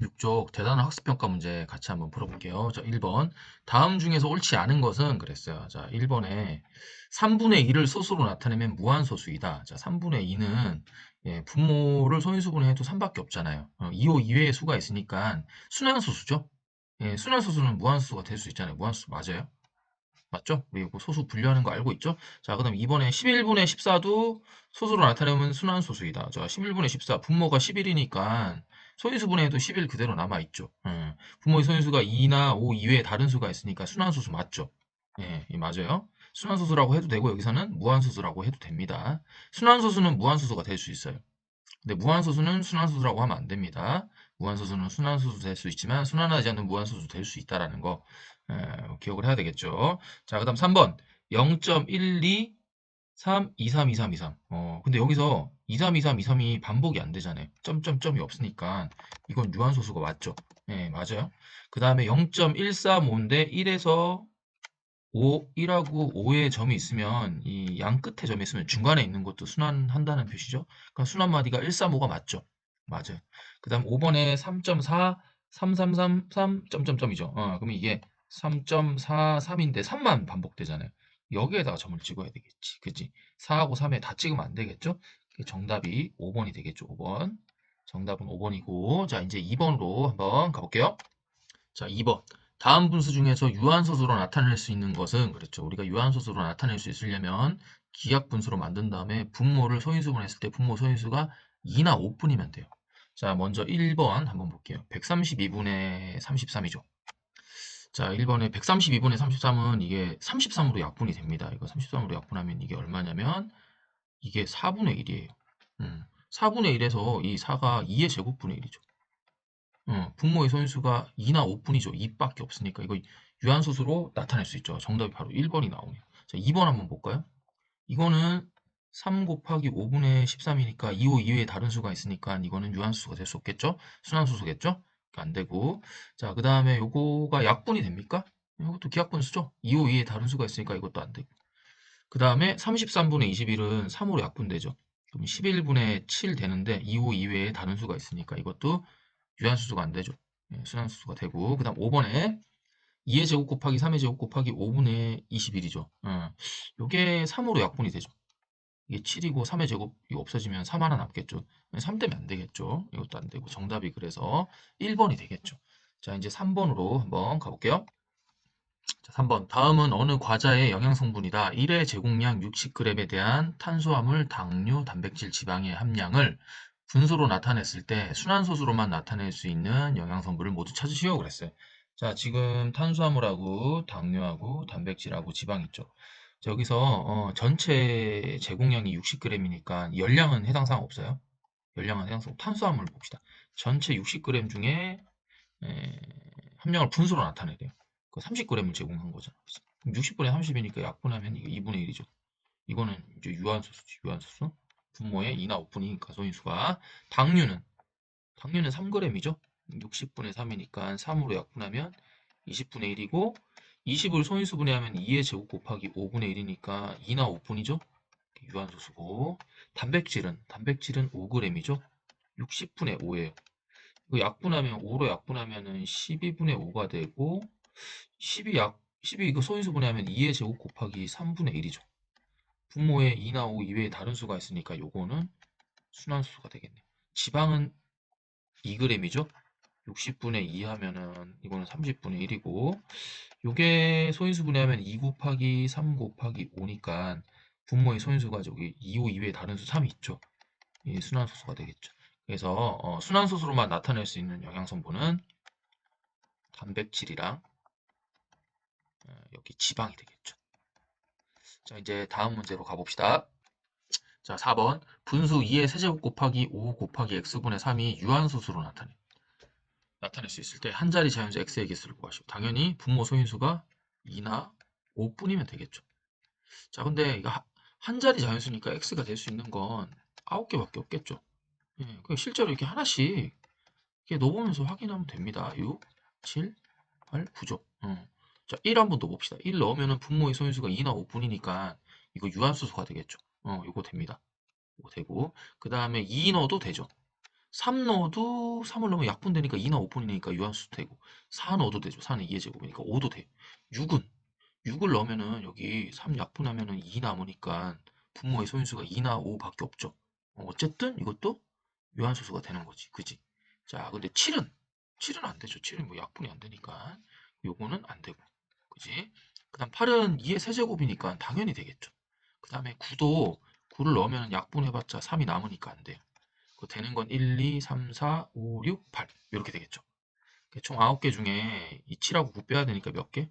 6쪽 대단한 학습평가 문제 같이 한번 풀어볼게요. 자, 1번. 다음 중에서 옳지 않은 것은 그랬어요. 자, 1번에 3분의 2를 소수로 나타내면 무한소수이다. 자, 3분의 2는 예, 분모를 소인수분해해도 3밖에 없잖아요. 어, 2호 이외의 수가 있으니까 순환소수죠. 예, 순환소수는 무한소수가 될 수 있잖아요. 무한소수 맞아요? 맞죠? 이거 소수 분류하는 거 알고 있죠? 자, 그 다음 이번에 11분의 14도 소수로 나타내면 순환소수이다. 자, 11분의 14, 분모가 11이니까 소인수분해해도 11 그대로 남아있죠. 음, 분모의 소인수가 2나 5 이외에 다른 수가 있으니까 순환소수 맞죠? 예, 이 맞아요. 순환소수라고 해도 되고 여기서는 무한소수라고 해도 됩니다. 순환소수는 무한소수가 될 수 있어요. 근데 무한소수는 순환소수라고 하면 안 됩니다. 무한소수는 순환소수 될 수 있지만 순환하지 않는 무한소수 될 수 있다라는 거 에, 기억을 해야 되겠죠. 자, 그 다음 3번 0.12 3, 2, 3, 2, 3, 2, 3. 어, 근데 여기서 2, 3, 2, 3, 2, 3이 반복이 안 되잖아요. 점점점이 없으니까 이건 유한소수가 맞죠. 예, 맞아요. 그 다음에 0.135인데 1에서 5, 1하고 5의 점이 있으면 이 양 끝에 점이 있으면 중간에 있는 것도 순환한다는 표시죠. 그러니까 순환 마디가 135가 맞죠. 맞아요. 그 다음 5번에 3.4, 3333, 점점점이죠. 어, 그러면 이게 3.43인데 3만 반복되잖아요. 여기에다가 점을 찍어야 되겠지. 그치? 4하고 3에 다 찍으면 안 되겠죠? 정답이 5번이 되겠죠. 5번. 정답은 5번이고 자 이제 2번으로 한번 가볼게요. 자 2번. 다음 분수 중에서 유한소수로 나타낼 수 있는 것은 그렇죠. 우리가 유한소수로 나타낼 수 있으려면 기약 분수로 만든 다음에 분모를 소인수분 했을 때 분모 소인수가 2나 5분이면 돼요. 자 먼저 1번 한번 볼게요. 132분의 33이죠. 자, 1번에 132분의 33은 이게 33으로 약분이 됩니다. 이거 33으로 약분하면 이게 얼마냐면 이게 4분의 1이에요. 음, 4분의 1에서 이 4가 2의 제곱분의 1이죠. 음, 분모의 소인수가 2나 5분이죠. 2밖에 없으니까 이거 유한소수로 나타낼 수 있죠. 정답이 바로 1번이 나오네요. 자, 2번 한번 볼까요? 이거는 3 곱하기 5분의 13이니까 2호 이외에 다른 수가 있으니까 이거는 유한수가 될 수 없겠죠? 순환수소겠죠? 안 되고. 자 그 다음에 요거가 약분이 됩니까? 이것도 기약분수죠? 2호 이외에 다른 수가 있으니까 이것도 안 되고. 그 다음에 33분의 21은 3호로 약분되죠. 그럼 11분의 7 되는데 2호 이외에 다른 수가 있으니까 이것도 유한수수가 안 되죠. 예, 순환수수가 되고. 그 다음 5번에 2의 제곱 곱하기 3의 제곱 곱하기 5분의 21이죠. 어, 요게 3호로 약분이 되죠 이게 7이고 3의 제곱 이 없어지면 3 하나 남겠죠. 3 되면 안 되겠죠. 이것도 안 되고 정답이 그래서 1번이 되겠죠. 자 이제 3번으로 한번 가볼게요. 자, 3번 다음은 어느 과자의 영양 성분이다. 1의 제공량 60g에 대한 탄수화물, 당류, 단백질, 지방의 함량을 분수로 나타냈을 때 순환소수로만 나타낼 수 있는 영양 성분을 모두 찾으시오 그랬어요. 자 지금 탄수화물하고 당류하고 단백질하고 지방 있죠. 여기서 어, 전체 제공량이 60g이니까 열량은 해당 사항 없어요. 열량은 해당 사항 탄수화물 봅시다. 전체 60g 중에 에, 함량을 분수로 나타내래요. 그 30g을 제공한 거잖아. 60분의 30이니까 약분하면 이게 2분의 1이죠. 이거는 이제 유한소수지, 유한소수. 분모의 2나 5분이니까 소인수가. 당류는, 당류는 3g이죠. 60분의 3이니까 3으로 약분하면 20분의 1이고 20을 소인수분해하면 2의 제곱 곱하기 5분의 1이니까 2나 5분이죠. 유한소수고 단백질은 단백질은 5g이죠. 60분의 5예요. 이거 약분하면 5로 약분하면 은 12분의 5가 되고 12 약, 12 이거 소인수분해하면 2의 제곱 곱하기 3분의 1이죠. 분모에 2나 5 이외에 다른 수가 있으니까 요거는 순환수가 되겠네요. 지방은 2g이죠. 60분의 2 하면은 이거는 30분의 1이고 요게 소인수 분해하면 2 곱하기 3 곱하기 5니까 분모의 소인수가 저기 2호 이외에 다른 수 3이 있죠. 이 순환소수가 되겠죠. 그래서 어, 순환소수로만 나타낼 수 있는 영양성분은 단백질이랑 어, 여기 지방이 되겠죠. 자 이제 다음 문제로 가봅시다. 자 4번 분수 2의 세제곱 곱하기 5 곱하기 x분의 3이 유한소수로 나타내 나타낼 수 있을 때 한 자리 자연수 x의 개수를 구하시고 당연히 분모 소인수가 2나 5뿐이면 되겠죠. 자, 근데 이거 한 자리 자연수니까 x가 될 수 있는 건 9개밖에 없겠죠. 예, 실제로 이렇게 하나씩 이렇게 넣어보면서 확인하면 됩니다. 6, 7, 8, 9죠. 어. 자, 1 한번 넣어봅시다. 1 넣으면 분모의 소인수가 2나 5뿐이니까 이거 유한수수가 되겠죠. 어, 이거 됩니다. 이거 되고 그 다음에 2 넣어도 되죠. 3 넣어도 3을 넣으면 약분되니까 2나 5분이니까 유한수 되고 4 넣어도 되죠. 4는 2의 제곱이니까 5도 돼요. 6은 6을 넣으면은 여기 3 약분하면은 2 남으니까 분모의 소인수가 2나 5밖에 없죠. 어, 어쨌든 이것도 유한소수가 되는 거지. 그지? 자, 근데 7은 7은 안 되죠. 7은 뭐 약분이 안 되니까 요거는 안 되고. 그지? 그다음 8은 2의 세제곱이니까 당연히 되겠죠. 그다음에 9도 9를 넣으면 약분해봤자 3이 남으니까 안 돼요. 그 되는 건 1, 2, 3, 4, 5, 6, 8 이렇게 되겠죠. 총 9개 중에 이 7하고 9 빼야 되니까 몇 개?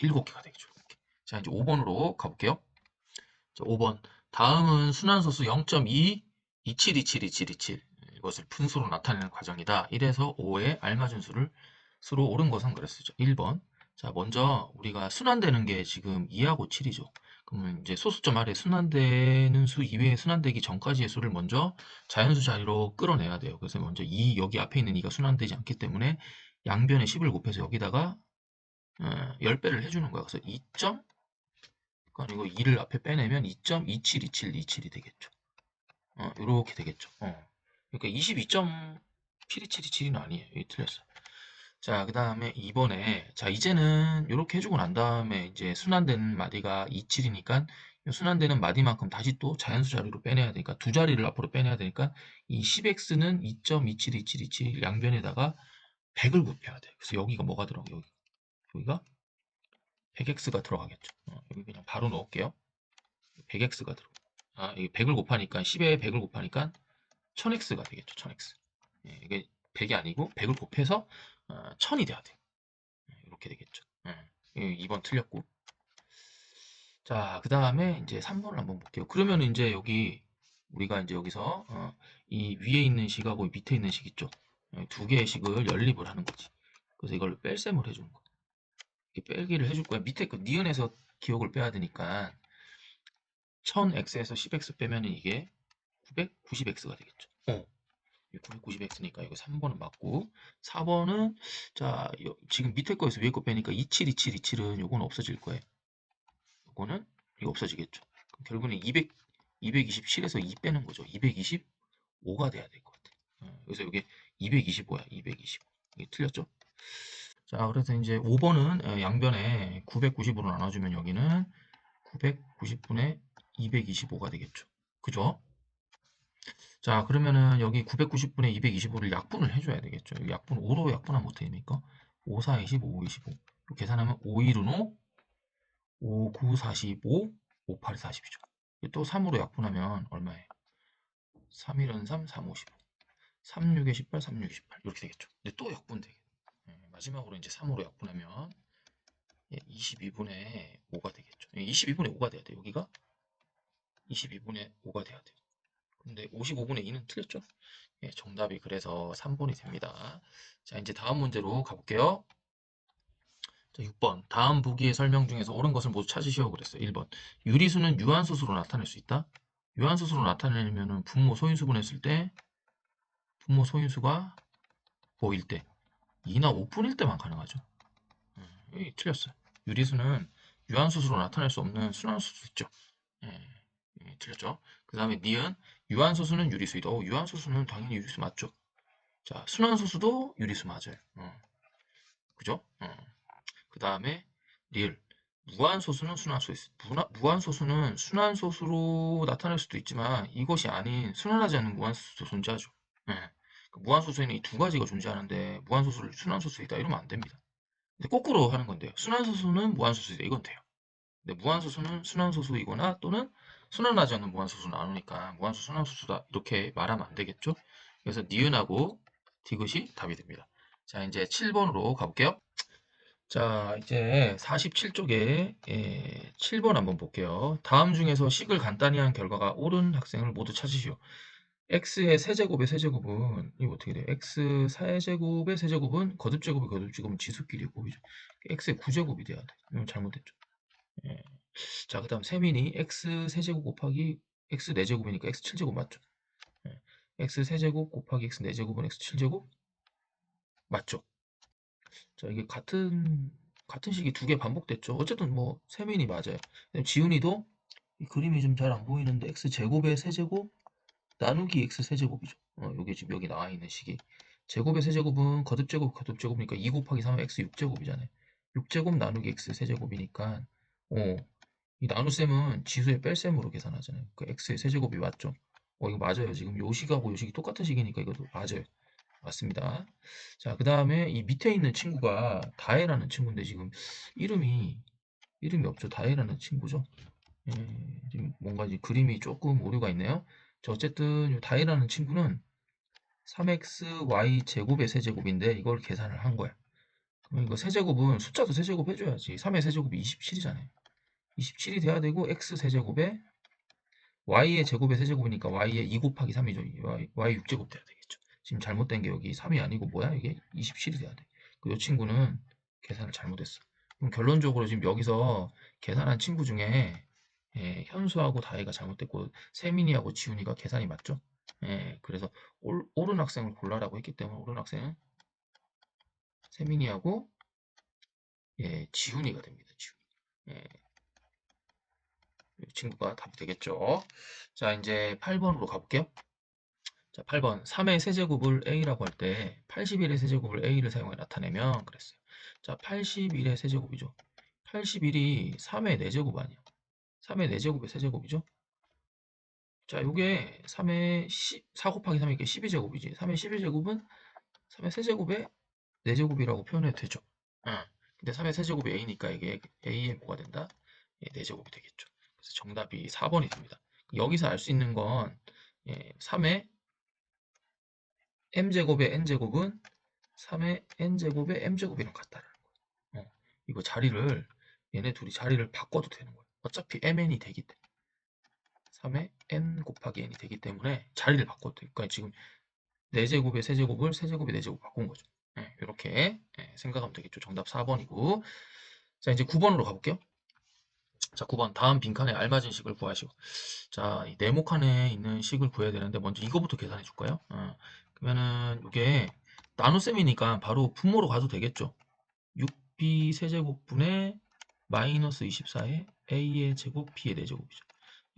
7개가 되겠죠. 이렇게. 자, 이제 5번으로 가볼게요. 자, 5번. 다음은 순환소수 0.2, 27, 27, 27, 27. 이것을 분수로 나타내는 과정이다. 1에서 5의 알맞은 수를 수로 옳은 것은 그랬었죠. 1번. 자, 먼저 우리가 순환되는 게 지금 2하고 7이죠. 그러면 이제 소수점 아래 순환되는 수 이외에 순환되기 전까지의 수를 먼저 자연수 자리로 끌어내야 돼요. 그래서 먼저 2 여기 앞에 있는 2가 순환되지 않기 때문에 양변에 10을 곱해서 여기다가 어, 10배를 해주는 거야. 그래서 2. 그러니까 이거 2를 앞에 빼내면 2.272727이 되겠죠. 어, 이렇게 되겠죠. 어. 그러니까 22.7277은 아니에요. 여기 틀렸어. 자, 그 다음에 2번에, 자, 이제는 이렇게 해주고 난 다음에 이제 순환되는 마디가 27이니까 순환되는 마디만큼 다시 또 자연수 자리로 빼내야 되니까 두 자리를 앞으로 빼내야 되니까 이 10x는 2.272727 양변에다가 100을 곱해야 돼. 그래서 여기가 뭐가 들어가? 여기. 여기가 100x가 들어가겠죠. 어, 여기 그냥 바로 넣을게요. 100x가 들어. 아, 이게 100을 곱하니까 10에 100을 곱하니까 1000x가 되겠죠. 1000x. 예, 이게 100이 아니고 100을 곱해서 어, 1000이 돼야 돼요. 예, 이렇게 되겠죠. 예, 2번 틀렸고. 자, 그 다음에 이제 3번을 한번 볼게요. 그러면 이제 여기 우리가 이제 여기서 어, 이 위에 있는 식하고 밑에 있는 식 있죠. 예, 두 개의 식을 연립을 하는 거지. 그래서 이걸 뺄셈을 해주는 거야. 이렇게 빼기를 해줄 거야. 밑에 그 니은에서 기억을 빼야 되니까 1000x에서 10x 빼면 이게 990x가 되겠죠. 어. 990x니까 이거 3번은 맞고 4번은 자 지금 밑에 거에서 위에 거 빼니까 272727은 요건 없어질 거예요. 요거는 이거 없어지겠죠. 그럼 결국은 200 227에서 2 빼는 거죠. 225가 돼야 될 것 같아요. 어, 그래서 이게 225야. 225. 이게 틀렸죠? 자, 그래서 이제 5번은 양변에 990으로 나눠주면 여기는 990분의 225가 되겠죠. 그죠? 자, 그러면은 여기 990분의 225를 약분을 해줘야 되겠죠. 약분 5로 약분하면 어떻게 됩니까? 5, 4, 25, 5, 25. 계산하면 5, 1은 5, 5, 9, 45, 5, 8, 40이죠. 또 3으로 약분하면 얼마예요? 3, 1은 3, 3, 55. 3, 6에 18, 3, 6에 18. 이렇게 되겠죠. 근데 또 약분 되겠죠. 마지막으로 이제 3으로 약분하면 22분의 예, 5가 되겠죠. 22분의 예, 5가 돼야 돼. 여기가 22분의 5가 돼야 돼. 근데 55분의 2는 틀렸죠? 예, 정답이 그래서 3번이 됩니다. 자, 이제 다음 문제로 가볼게요. 자, 6번. 다음 보기의 설명 중에서 옳은 것을 모두 찾으시오 그랬어요. 1번. 유리수는 유한소수로 나타낼 수 있다. 유한소수로 나타내려면 분모 소인수 분했을 때 분모 소인수가 보일 때 2나 5분일 때만 가능하죠. 음, 틀렸어요. 유리수는 유한수수로 나타낼 수 없는 순환수수 있죠. 예, 예, 틀렸죠. 그 다음에 니은 유한수수는 유리수이다. 어, 유한수수는 당연히 유리수 맞죠. 자, 순환수수도 유리수 맞아요. 어. 그죠? 어. 그 다음에 리을 무한소수는 순환소수 무한소수는 순환소수로 나타낼 수도 있지만 이것이 아닌 순환하지 않는 무한소수도 존재하죠. 예. 그 무한소수에는 이 두 가지가 존재하는데 무한소수를 순환소수이다 이러면 안 됩니다. 근데 거꾸로 하는 건데요. 순환소수는 무한소수이다 이건 돼요. 근데 무한소수는 순환소수이거나 또는 순환하지 않는 무한소수 나누니까 무한소 순환소수다 이렇게 말하면 안 되겠죠. 그래서 니은하고 디귿이 답이 됩니다. 자 이제 7번으로 가볼게요. 자 이제 47쪽에 예, 7번 한번 볼게요. 다음 중에서 식을 간단히 한 결과가 옳은 학생을 모두 찾으시오. x의 세제곱의 세제곱은 이거 어떻게 돼요? x 세제곱의 세제곱은 거듭제곱의 거듭제곱은 지수끼리고 x의 9제곱이 돼야 돼. 이건 잘못됐죠. 예. 자, 그 다음 세민이 x 세제곱 곱하기 x 4제곱이니까 x 7제곱 맞죠? 예. x 세제곱 곱하기 x 4제곱은 x 7제곱 맞죠? 자, 이게 같은 같은 식이 두 개 반복됐죠. 어쨌든 뭐 세민이 맞아요. 지훈이도 이 그림이 좀 잘 안 보이는데 x 제곱의 세제곱 나누기 x 세제곱이죠. 어, 요게 지금 여기 나와 있는 식이. 제곱의 세제곱은 거듭제곱, 거듭제곱이니까 2 곱하기 3은 x 6제곱이잖아요. 6제곱 나누기 x 세제곱이니까, 어, 이 나눗셈은 지수의 뺄셈으로 계산하잖아요. 그 x의 세제곱이 맞죠? 어, 이거 맞아요. 지금 요 식하고 요 식이 똑같은 식이니까 이것도 맞아요. 맞습니다. 자, 그 다음에 이 밑에 있는 친구가 다혜라는 친구인데 지금 이름이, 이름이 없죠. 다혜라는 친구죠. 예, 지금 뭔가 이제 그림이 조금 오류가 있네요. 자, 어쨌든 요 다혜라는 친구는 3xy 제곱의 세제곱인데 이걸 계산을 한 거야. 그럼 이거 세제곱은 숫자도 세제곱 해줘야지. 3의 세제곱이 27이잖아요. 27이 돼야 되고 x 세제곱에 y의 제곱의 세제곱이니까 y의 2 곱하기 3이죠. y, y 6제곱 돼야 되겠죠. 지금 잘못된 게 여기 3이 아니고 뭐야? 이게 27이 돼야 돼. 그 친구는 계산을 잘못했어. 그럼 결론적으로 지금 여기서 계산한 친구 중에 예, 현수하고 다혜가 잘못됐고 세민이하고 지훈이가 계산이 맞죠? 예, 그래서 올, 옳은 학생을 골라라고 했기 때문에 옳은 학생은 세민이하고 예, 지훈이가 됩니다. 지훈이. 예, 이 친구가 답이 되겠죠. 자, 이제 8번으로 가볼게요. 자, 8번. 3의 세제곱을 a라고 할 때 81의 세제곱을 a를 사용해 나타내면 그랬어요. 자, 81의 세제곱이죠. 81이 3의 4제곱 아니야. 3의 4제곱의 세제곱이죠. 자, 요게 3의 10, 4 곱하기 3이니까 12제곱이지. 3의 12제곱은 3의 세제곱의 4제곱이라고 표현해도 되죠. 응. 근데 3의 세제곱이 a니까 이게 a의 뭐가 된다? 예, 4제곱이 되겠죠. 그래서 정답이 4번이 됩니다. 여기서 알 수 있는 건 예, 3의 m제곱의 n제곱은 3의 n제곱의 m제곱이랑 같다라는 거예요. 어, 이거 자리를 얘네 둘이 자리를 바꿔도 되는 거예요. 어차피 mn이 되기 때문에 3의 n 곱하기 n이 되기 때문에 자리를 바꿔도 돼요. 그러니까 지금 4제곱의 세제곱을 세제곱의 4제곱 바꾼 거죠. 네, 이렇게 네, 생각하면 되겠죠. 정답 4번이고 자 이제 9번으로 가볼게요. 자 9번 다음 빈칸에 알맞은 식을 구하시오. 자 이 네모 칸에 있는 식을 구해야 되는데 먼저 이거부터 계산해 줄까요? 어, 그러면은 이게 나눗셈이니까 바로 분모로 가도 되겠죠. 6b 세제곱분의 마이너스 24의 a의 제곱 b의 4제곱이죠.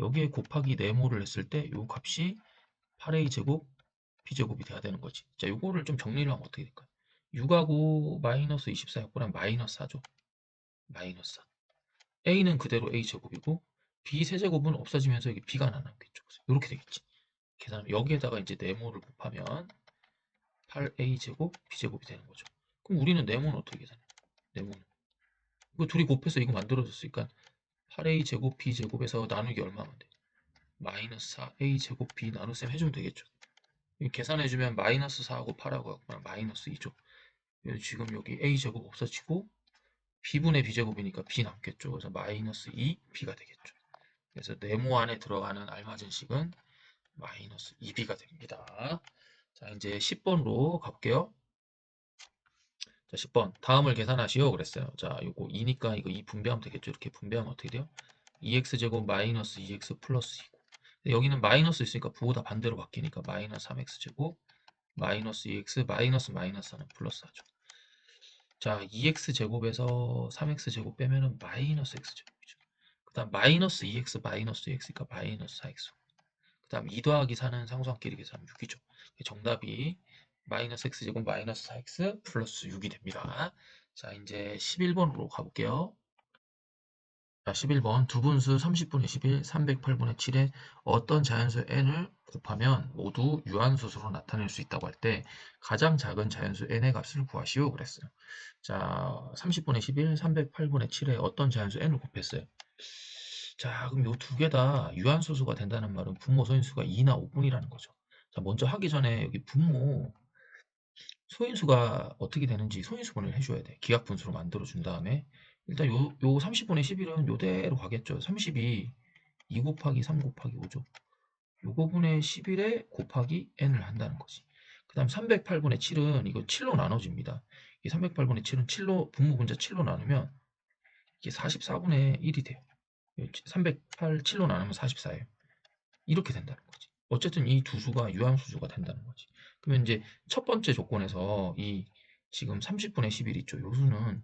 여기에 곱하기 네모를 했을 때 이 값이 8a 제곱 b제곱이 돼야 되는 거지. 자, 요거를 좀 정리를 하면 어떻게 될까요? 6하고 마이너스 24였구나. 마이너스 4죠. 마이너스 4. A는 그대로 a 제곱이고 b 세제곱은 없어지면서 여기 b가 하나 남겠죠. 이렇게 되겠지. 계산하면 여기에다가 이제 네모를 곱하면 8a 제곱 b 제곱이 되는 거죠. 그럼 우리는 네모는 어떻게 계산해? 네모는 이거 둘이 곱해서 이거 만들어졌으니까 8a 제곱 b 제곱에서 나누기 얼마면 돼? 마이너스 4a 제곱 b 나눗셈 해주면 되겠죠. 계산해주면 마이너스 4하고 8하고 하고 마이너스 2죠. 지금 여기 a 제곱 없어지고 b분의 b제곱이니까 b 남겠죠. 그래서 마이너스 2 b가 되겠죠. 그래서 네모 안에 들어가는 알맞은 식은 마이너스 2b가 됩니다. 자 이제 10번으로 가볼게요. 자 10번 다음을 계산하시오 그랬어요. 자 요거 2니까 이거 2 분배하면 되겠죠. 이렇게 분배하면 어떻게 돼요? 2x제곱 마이너스 2x 플러스 2고 여기는 마이너스 있으니까 부호다 반대로 바뀌니까 마이너스 3x제곱 마이너스 2x 마이너스 마이너스 하는 플러스 하죠. 자 2x제곱에서 3x제곱 빼면은 마이너스 x제곱이죠. 그 다음 마이너스 2x 마이너스 2x니까 마이너스 4x 그 다음 2 더하기 4는 상수함끼리 계산하면 6이죠. 정답이 마이너스 x제곱 마이너스 4x 플러스 6이 됩니다. 자 이제 11번으로 가볼게요. 자 11번 두 분수 30분의 11, 308분의 7에 어떤 자연수 n을 곱하면 모두 유한수수로 나타낼 수 있다고 할 때 가장 작은 자연수 n의 값을 구하시오 그랬어요. 자 30분의 11, 308분의 7에 어떤 자연수 n을 곱했어요. 자 그럼 이 두 개 다 유한소수가 된다는 말은 분모 소인수가 2나 5분이라는 거죠. 자 먼저 하기 전에 여기 분모 소인수가 어떻게 되는지 소인수분을 해줘야 돼. 기하분수로 만들어 준 다음에 일단 요, 요 30분의 11은 요대로 가겠죠. 32 2 곱하기 3 곱하기 5죠. 요거분의 11에 곱하기 n을 한다는 거지. 그 다음 308분의 7은 이거 7로 나눠집니다. 이 308분의 7은 7로 분모 분자 7로 나누면 이게 44분의 1이 돼요. 308 7로 나누면 44예요. 이렇게 된다는 거지. 어쨌든 이 두 수가 유한수수가 된다는 거지. 그러면 이제 첫 번째 조건에서 이 지금 30분의 11 있죠. 요 수는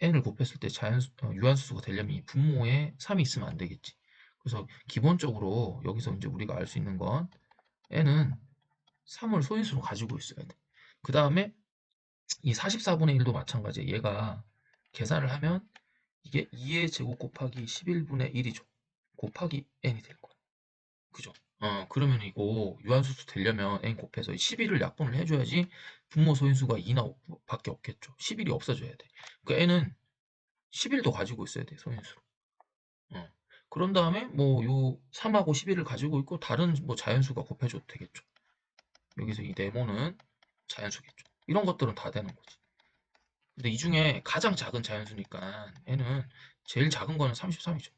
n을 곱했을 때 자연수, 어, 유한수수가 되려면 이 분모에 3이 있으면 안 되겠지. 그래서 기본적으로 여기서 이제 우리가 알 수 있는 건 n은 3을 소인수로 가지고 있어야 돼. 그 다음에 이 44분의 1도 마찬가지야. 얘가 계산을 하면 이게 2의 제곱 곱하기 11분의 1이죠. 곱하기 n이 될 거야. 그죠? 어, 그러면 이거 유한수수 되려면 n 곱해서 11을 약분을 해줘야지 분모 소인수가 2나 밖에 없겠죠. 11이 없어져야 돼. 그러니까 n은 11도 가지고 있어야 돼, 소인수로. 어. 그런 다음에 뭐 요 3하고 11을 가지고 있고 다른 뭐 자연수가 곱해줘도 되겠죠. 여기서 이 네모는 자연수겠죠. 이런 것들은 다 되는 거지. 근데 이 중에 가장 작은 자연수니까 n은 제일 작은 거는 33이죠.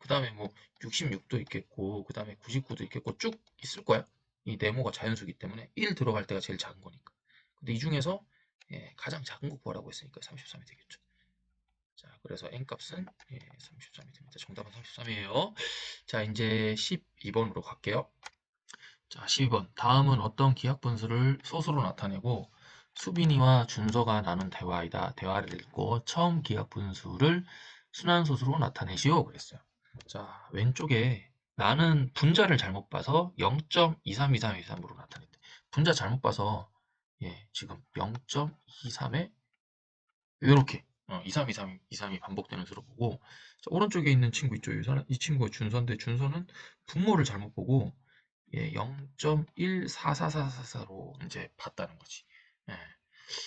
그 다음에 뭐 66도 있겠고 그 다음에 99도 있겠고 쭉 있을 거야. 이 네모가 자연수기 때문에 1 들어갈 때가 제일 작은 거니까. 근데 이 중에서 예, 가장 작은 거 구하라고 했으니까 33이 되겠죠. 자, 그래서 n 값은 예, 33이 됩니다. 정답은 33이에요. 자, 이제 12번으로 갈게요. 자, 12번. 다음은 어떤 기하 분수를 소수로 나타내고 수빈이와 준서가 나눈 대화이다. 대화를 읽고 처음 기하 분수를 순환소수로 나타내시오. 그랬어요. 자, 왼쪽에 나는 분자를 잘못 봐서 0.232323으로 나타냈대. 분자 잘못 봐서 예, 지금 0.23에 이렇게 어, 2323 23이 반복되는 수로 보고 자, 오른쪽에 있는 친구 있죠. 이, 사람, 이 친구가 준서인데 준서는 분모를 잘못 보고 예, 0.144444로 이제 봤다는 거지. 예.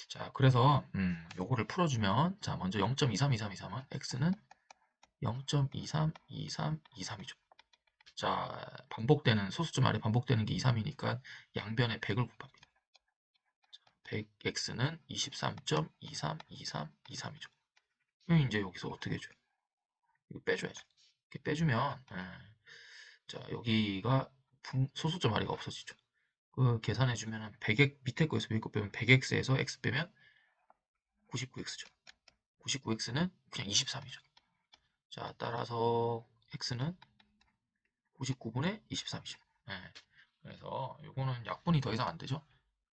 자, 그래서 음, 요거를 풀어주면 자, 먼저 0.23233은 x는 0.232323이죠. 자, 반복되는 소수점 아래 반복되는 게 2, 3이니까 양변에 100을 곱합니다. 100x는 23.232323이죠. 그럼 이제 여기서 어떻게 해줘요? 이거 빼줘야죠. 이렇게 빼주면 예. 자 여기가 소수점 아래가 없어지죠. 그 계산해주면 100x 밑에 거에서 위에 거 빼면 100x에서 x 빼면 99x죠. 99x는 그냥 23이죠. 자, 따라서 x는 99분의 23이죠. 네. 그래서 이거는 약분이 더 이상 안 되죠.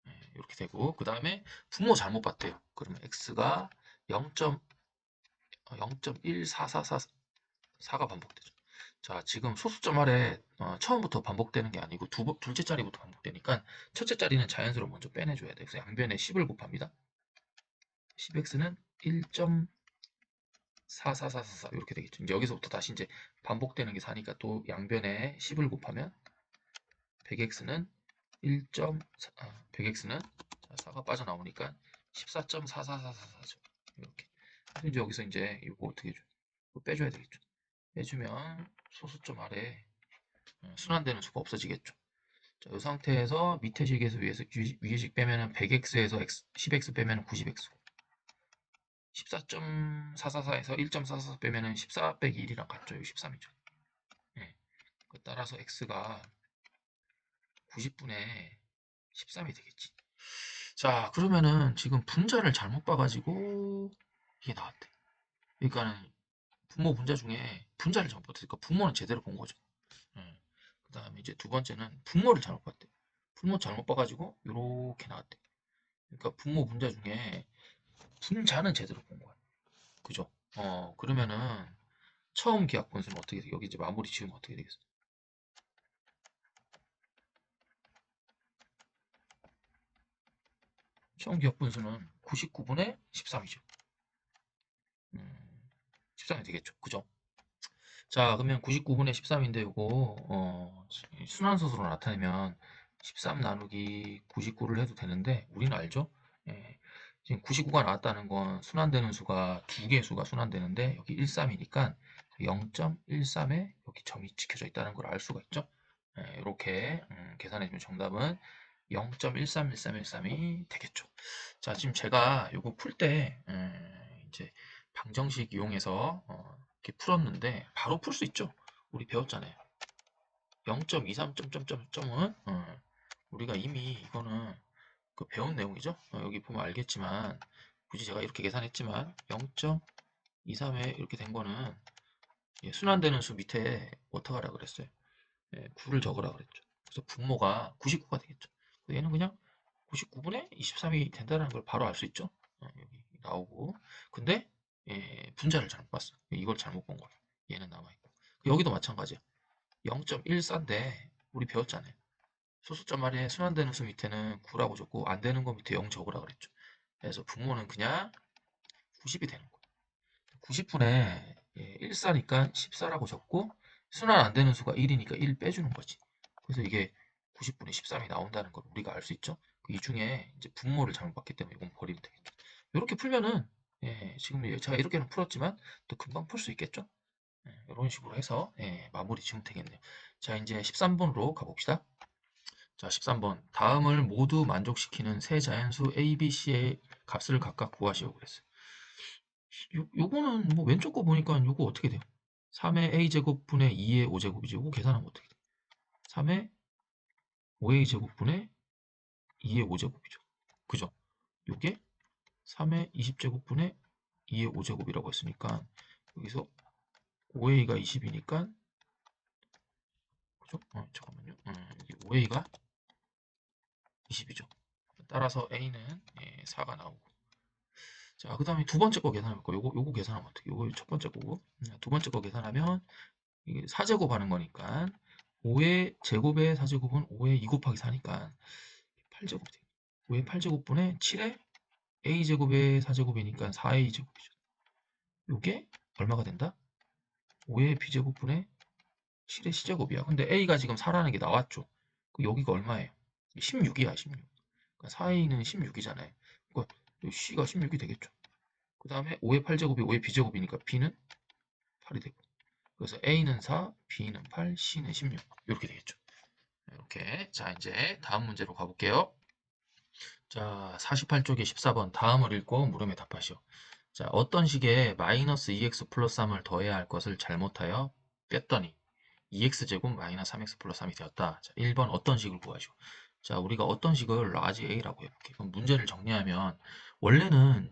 네, 이렇게 되고 그 다음에 분모 잘못 봤대요. 그러면 x가 0.0.14444가 어, 반복되죠. 자, 지금 소수점 아래 어, 처음부터 반복되는 게 아니고 두, 둘째 자리부터 반복되니까 첫째 자리는 자연수로 먼저 빼내줘야 돼요. 그래서 양변에 10을 곱합니다. 10x는 1. 4444 이렇게 되겠죠. 이제 여기서부터 다시 이제 반복되는 게 4니까 또 양변에 10을 곱하면 100x는 1. 4, 아, 100x는 4가 빠져나오니까 14.4444죠. 이렇게. 이제 여기서 이제 이거 어떻게 해줘? 이거 빼줘야 되겠죠. 빼주면 소수점 아래 어, 순환되는 수가 없어지겠죠. 자, 이 상태에서 밑에 식에서 위에서 위에 식 빼면은 100x에서 x, 10x 빼면은 90x. 14.444에서 1.44 빼면은 14 빼기 1이랑 같죠. 13이죠. 네. 따라서 x가 90분의 13이 되겠지. 자, 그러면은 지금 분자를 잘못 봐가지고 이게 나왔대. 그러니까는 분모 분자 중에 분자를 잘못 봤으니까 분모는 제대로 본 거죠. 네. 그 다음에 이제 두 번째는 분모를 잘못 봤대. 분모 잘못 봐가지고 이렇게 나왔대. 그러니까 분모 분자 중에 분자는 제대로 본 거야. 그죠? 어, 그러면은 처음 계약 번수는 어떻게 돼? 여기 이제 마무리 지으면 어떻게 되겠어? 처음 기억 분수는 99분의 13이죠. 음, 13이 되겠죠. 그죠? 자, 그러면 99분의 13인데 이거 어, 순환소수로 나타내면 13 나누기 99를 해도 되는데 우리는 알죠? 예, 지금 99가 나왔다는 건 순환되는 수가 두 개의 수가 순환되는데 여기 13이니까 0.13에 여기 점이 찍혀져 있다는 걸 알 수가 있죠. 네, 이렇게 음, 계산해주면 정답은 0.131313이 되겠죠. 자, 지금 제가 이거 풀때 음, 이제 방정식 이용해서 어, 이렇게 풀었는데 바로 풀 수 있죠. 우리 배웠잖아요. 0.23점점점점은 어, 우리가 이미 이거는 그 배운 내용이죠. 어, 여기 보면 알겠지만 굳이 제가 이렇게 계산했지만 0.23에 이렇게 된 거는 예, 순환되는 수 밑에 하라 그랬어요? 예, 9를 적으라 그랬죠. 그래서 분모가 99가 되겠죠. 얘는 그냥 99분의 23이 된다는 걸 바로 알 수 있죠. 어, 여기 나오고 근데 예, 분자를 잘못 봤어. 이걸 잘못 본 거야. 얘는 남아있고 여기도 마찬가지야. 0.14인데 우리 배웠잖아요. 소수점 아래 순환되는 수 밑에는 9라고 적고 안 되는 거 밑에 0 적으라 그랬죠. 그래서 분모는 그냥 90이 되는 거예요. 90분에 1사니까 14라고 적고 순환 안 되는 수가 1이니까 1 빼주는 거지. 그래서 이게 90분의 13이 나온다는 걸 우리가 알 수 있죠. 그이 중에 이제 분모를 잘못 봤기 때문에 이건 버리면 되겠죠. 이렇게 풀면은 예, 지금 제가 이렇게는 풀었지만 또 금방 풀 수 있겠죠. 예, 이런 식으로 해서 예, 마무리 지으면 되겠네요. 자 이제 13번으로 가봅시다. 자 13번 다음을 모두 만족시키는 세 자연수 A, B, C의 값을 각각 구하시오 그랬어요. 요, 요거는 뭐 왼쪽 거 보니까 요거 어떻게 돼요? 3의 a제곱 분의 2의 5제곱이지 요거 계산하면 어떻게 돼? 3의 5a 제곱 분의 2의 5제곱이죠. 그죠? 요게 3의 20제곱 분의 2의 5제곱이라고 했으니까 여기서 5a가 20이니까 그죠? 어, 잠깐만요. 음, 여기 5a가 20이죠. 따라서 a는 예, 4가 나오고 자, 그 다음에 두 번째 거 계산할 거. 요거, 요거 계산하면 어떻게? 요거 첫 번째 거고. 음, 두 번째 거 계산하면, 이게 4제곱 하는 거니까, 5의 제곱의 4제곱은 5의 2 곱하기 4니까, 8제곱이 돼. 5의 8제곱분의 7의 a제곱의 4제곱이니까 4의 2제곱이죠. 요게 얼마가 된다? 5의 b제곱분의 7의 c제곱이야. 근데 a가 지금 4라는 게 나왔죠. 그 여기가 얼마예요? 16이야, 16. 그러니까 4a는 16이잖아요. 그러니까 C가 16이 되겠죠. 그 다음에 5의 8제곱이 5의 b제곱이니까 B는 8이 되고 그래서 A는 4, B는 8, C는 16 이렇게 되겠죠. 이렇게 자 이제 다음 문제로 가볼게요. 자 48쪽에 14번 다음을 읽고 물음에 답하시오. 자 어떤 식의 마이너스 2x 플러스 3을 더해야 할 것을 잘못하여 뺐더니 2x제곱 마이너스 3x 플러스 3이 되었다. 자 1번 어떤 식을 구하시오. 자 우리가 어떤 식을 라지 A라고 해볼게요. 그럼 문제를 정리하면 원래는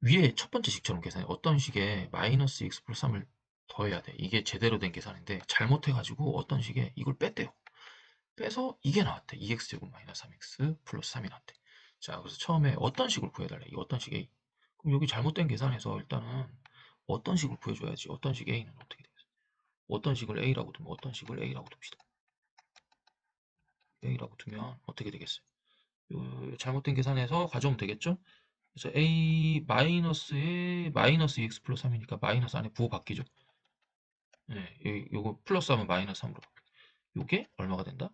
위에 첫 번째 식처럼 계산해 어떤 식의 마이너스 x 플러스 3을 더해야 돼. 이게 제대로 된 계산인데 잘못해가지고 어떤 식의 이걸 뺐대요. 빼서 이게 나왔대. 2x제곱 마이너스 3x 플러스 3이 나왔대. 자, 그래서 처음에 어떤 식을 구해달래. 이 어떤 식 A. 그럼 여기 잘못된 계산에서 일단은 어떤 식을 구해줘야지. 어떤 식 A는 어떻게 되겠어? 어떤 식을 A라고 두면 어떤 식을 A라고 둡시다. A라고 두면 어떻게 되겠어요? 잘못된 계산해서 가져오면 되겠죠? 그래서 a 마이너스에 마이너스 2x 플러스 3이니까 마이너스 안에 부호 바뀌죠. 네, 요거 플러스 하면 마이너스 3으로 바뀌죠. 요게 얼마가 된다?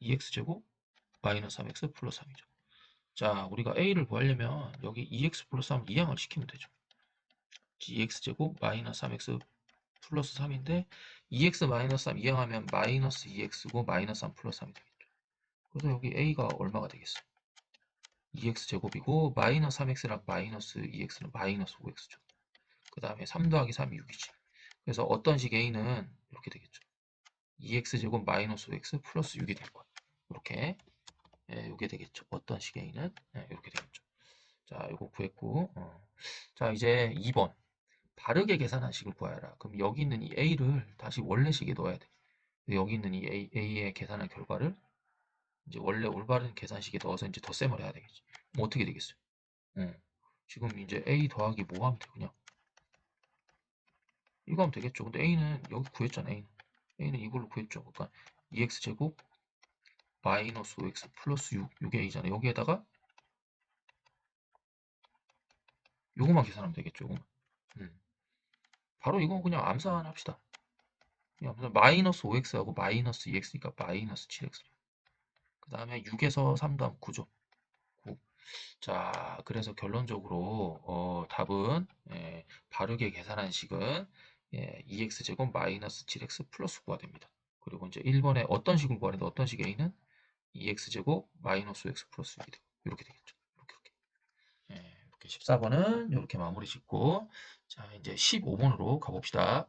2x 제곱 마이너스 3x 플러스 3이죠. 자, 우리가 a를 구하려면 여기 2x 플러스 3을 이항을 시키면 되죠. 2x 제곱 마이너스 3x 플러스 3인데 2x 마이너스 3 이항하면 마이너스 2x고 마이너스 3 플러스 3이 되겠죠. 그래서 여기 a가 얼마가 되겠어? 2x 제곱이고 마이너스 3x랑 마이너스 2x는 마이너스 5x죠. 그 다음에 3 더하기 3이 6이지. 그래서 어떤 식 a는 이렇게 되겠죠. 2x 제곱 마이너스 5x 플러스 6이 될 거야. 이렇게 예, 이게 되겠죠. 어떤 식 a는 예, 이렇게 되겠죠. 자, 이거 구했고 어. 자 이제 2번 바르게 계산한 식을 구하여라. 그럼 여기 있는 이 a를 다시 원래 식에 넣어야 돼. 여기 있는 이 a, a의 계산한 결과를 이제 원래 올바른 계산식에 넣어서 이제 덧셈을 해야 되겠지. 뭐 어떻게 되겠어요? 어. 지금 이제 a 더하기 뭐 하면 돼? 그냥 이거 하면 되겠죠. 근데 a는 여기 구했잖아. a는 a는 이걸로 구했죠. 그러니까 2x 제곱 마이너스 5x 플러스 6 6이 a잖아. 여기에다가 요거만 계산하면 되겠죠. 요거만. 음. 바로 이거 그냥 암산 합시다. 그냥 마이너스 5x하고 마이너스 2x니까 마이너스 7x. 그 다음에 6에서 3 더하면 9죠. 9. 자, 그래서 결론적으로 어, 답은 예, 바르게 계산한 식은 예, 2x제곱 마이너스 7x 플러스 9가 됩니다. 그리고 이제 1번에 어떤 식을 구하는데 어떤 식 a는 2x제곱 마이너스 5x 플러스 6이 되고 이렇게 되겠죠. 이렇게 이렇게. 예, 이렇게 14번은 이렇게 마무리 짓고 자 이제 15번으로 가봅시다.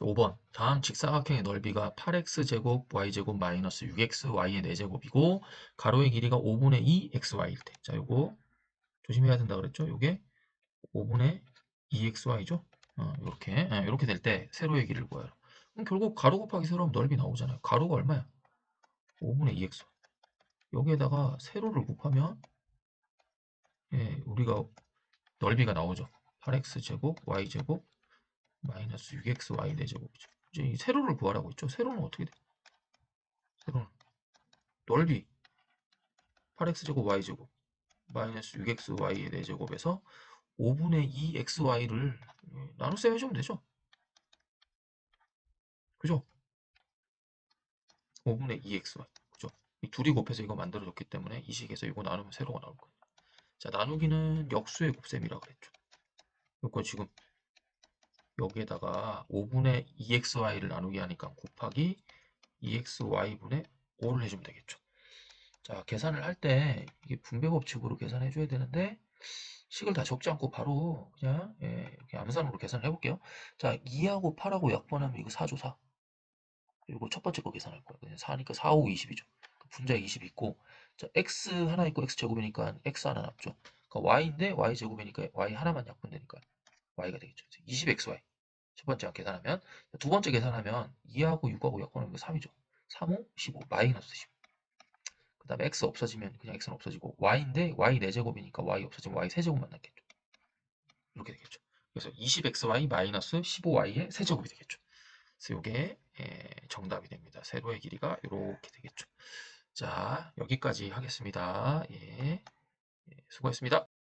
5번 다음 직사각형의 넓이가 8x제곱 y제곱 마이너스 6xy의 4제곱이고 가로의 길이가 5분의 2 xy일 때. 자 요거 조심해야 된다 그랬죠? 요게 5분의 2xy죠? 어, 이렇게 예, 이렇게 될 때 세로의 길이를 구해요. 그럼 결국 가로 곱하기 세로 하면 넓이 나오잖아요. 가로가 얼마야? 5분의 2x. 여기에다가 세로를 곱하면 예, 우리가 넓이가 나오죠. 8x제곱 y제곱 마이너스 6xy 4제곱이죠. 이제 이 세로를 구하라고 했죠. 세로는 어떻게 돼? 새로운 넓이 8x제곱 y제곱 마이너스 6xy의 4제곱에서 5분의 2xy를 나눗셈 해주면 되죠. 그죠? 5분의 2xy. 그죠? 이 둘이 곱해서 이거 만들어졌기 때문에 이 식에서 이거 나누면 세로가 나올 거예요. 자, 나누기는 역수의 곱셈이라 그랬죠. 이거 지금 여기에다가 5분의 2xy를 나누기 하니까 곱하기 2xy분의 5를 해주면 되겠죠. 자, 계산을 할 때 이게 분배 법칙으로 계산해 줘야 되는데 식을 다 적지 않고 바로 그냥 예, 암산으로 계산을 해볼게요. 자, 2하고 8하고 약분하면 이거 4죠, 4. 이거 첫 번째 거 계산할 거예요. 그냥 4니까 4, 5, 20이죠. 분자 20 있고, 자, x 하나 있고 x 제곱이니까 x 하나 남죠. 그러니까 y인데 y 제곱이니까 y 하나만 약분되니까 y가 되겠죠. 20xy. 첫 번째 계산하면 두 번째 계산하면 2하고 6하고 약분하면 3이죠. 3, 5, 15 마이너스 15. 그 다음에 x 없어지면 그냥 x는 없어지고 y인데 y 4제곱이니까 y 없어지면 y 세제곱만 남겠죠. 이렇게 되겠죠. 그래서 20xy 마이너스 15y의 세제곱이 되겠죠. 그래서 이게 정답이 됩니다. 세로의 길이가 이렇게 되겠죠. 자, 여기까지 하겠습니다. 예, 예, 수고했습니다.